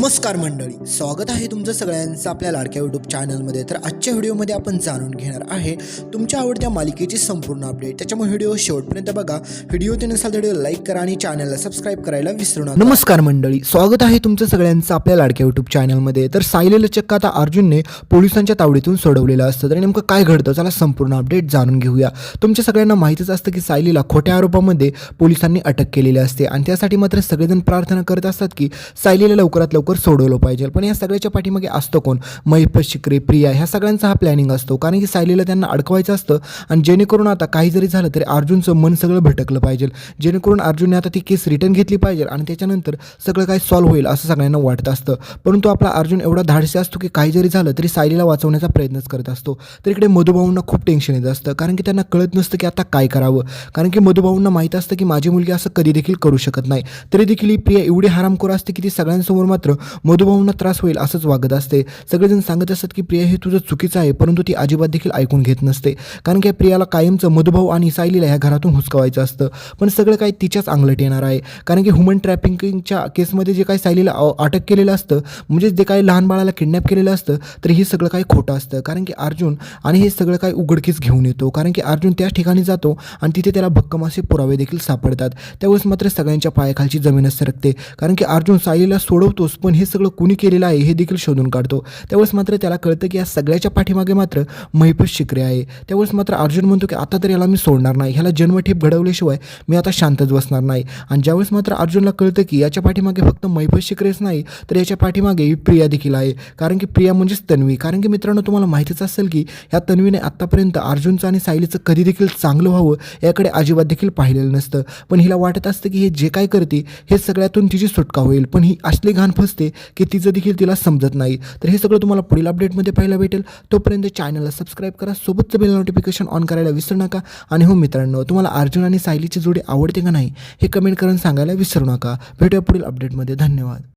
नमस्कार मंडळी स्वागत आहे तुमचं सगळ्यांचं आपल्या लाडक्या यूट्यूब चॅनलमध्ये तर आजच्या व्हिडिओमध्ये आपण जाणून घेणार आहे तुमच्या आवडत्या मालिकेची संपूर्ण अपडेट त्याच्यामुळे व्हिडिओ शेवटपर्यंत बघा. व्हिडिओ ते नसाल व्हिडिओ लाईक करा आणि चॅनलला सबस्क्राईब करायला विसरू नका. नमस्कार मंडळी स्वागत आहे तुमचं सगळ्यांचं आपल्या लाडक्या यूट्यूब चॅनलमध्ये तर सायलेलं चक्क आता अर्जुनने पोलिसांच्या तावडीतून सोडवलेलं असतं. तर नेमकं काय घडतं? चला संपूर्ण अपडेट जाणून घेऊया. तुमच्या सगळ्यांना माहितीच असतं की सायलीला खोट्या आरोपामध्ये पोलिसांनी अटक केलेली असते. आणि त्यासाठी मात्र सगळेजण प्रार्थना करत असतात की सायलीला लवकरात लवकर सोडवलं पाहिजे. पण या सगळ्याच्या पाठीमागे असतं कोण? महिपत शिकरे प्रिया ह्या सगळ्यांचा हा प्लॅनिंग असतो. कारण की सायलीला त्यांना अडकवायचं असतं आणि जेणेकरून आता काही जरी झालं तरी अर्जुनचं मन सगळं भटकलं पाहिजे. जेणेकरून अर्जुनने आता ती केस रिटर्न घेतली पाहिजे आणि त्याच्यानंतर सगळं काही सॉल्व्ह होईल असं सगळ्यांना वाटत असतं. परंतु आपला अर्जुन एवढा धाडसी असतो की काही जरी झालं तरी सायलीला वाचवण्याचा प्रयत्नच करत असतो. तर इकडे मधुभाऊंना खूप टेन्शन येत असतं. कारण की त्यांना कळत नसतं की आता काय करावं. कारण की मधुभाऊंना माहीत असतं की माझी मुलगी असं कधी देखील करू शकत नाही. तरी देखील ही प्रिया एवढी हरामखोर असते की ती सगळ्यांसमोर मात्र मधुभाऊंना त्रास होईल असंच वागत असते. सगळेजण सांगत असतात की प्रिया हे तुझं चुकीचं आहे. परंतु ती अजिबात देखील ऐकून घेत नसते. कारण की प्रियाला कायमचं मधुभाऊ आणि सायलीला ह्या घरातून हुसकावायचं असतं. पण सगळं काही तिच्याच अंगलट येणार आहे. कारण की ह्युमन ट्रॅफिकिंगच्या केसमध्ये जे काही सायलीला अटक केलेलं असतं म्हणजे जे काही लहान बाळाला किडनॅप केलेलं असतं तर हे सगळं काही खोटं असतं. कारण की अर्जुन आणि हे सगळं काही उघडकीस घेऊन येतो. कारण की अर्जुन त्या ठिकाणी जातो आणि तिथे त्याला भक्कम असे पुरावे देखील सापडतात. त्यावेळेस मात्र सगळ्यांच्या पायाखालची जमीनच सरकते. कारण की अर्जुन सायलीला सोडवतोच पण पण हे सगळं कुणी केलेलं आहे हे देखील शोधून काढतो. त्यावेळेस मात्र त्याला कळतं की या सगळ्याच्या पाठीमागे मात्र महिपत शिकरे आहे. त्यावेळेस मात्र अर्जुन म्हणतो की आता तर याला मी सोडणार नाही. ह्याला जन्मठेप घडवल्याशिवाय मी आता शांतच बसणार नाही. आणि ज्यावेळेस मात्र अर्जुनला कळतं की याच्या पाठीमागे फक्त महिपत शिकरेच नाही तर याच्या पाठीमागे ही प्रिया देखील आहे. कारण की प्रिया म्हणजेच तन्वी. कारण की मित्रांनो तुम्हाला माहितीच असेल की ह्या तन्वीने आत्तापर्यंत अर्जुनचं आणि सायलीचं कधी देखील चांगलं व्हावं याकडे अजिबात देखील पाहिलेलं नसतं. पण हिला वाटत असतं की हे जे काय करते हे सगळ्यातून तिची सुटका होईल. पण ही असली घाण फसते की तिचं देखील तिला समजत नाही तर हे सगळं तुम्हाला पुढील अपडेटमध्ये पाहायला भेटेल. तोपर्यंत चॅनलला सबस्क्राईब करा सोबतचं बेल नोटिफिकेशन ऑन करायला विसरू नका. आणि हो मित्रांनो तुम्हाला अर्जुन आणि सायलीची जोडी आवडते का नाही हे कमेंट करून सांगायला विसरू नका. भेटूया पुढील अपडेटमध्ये धन्यवाद.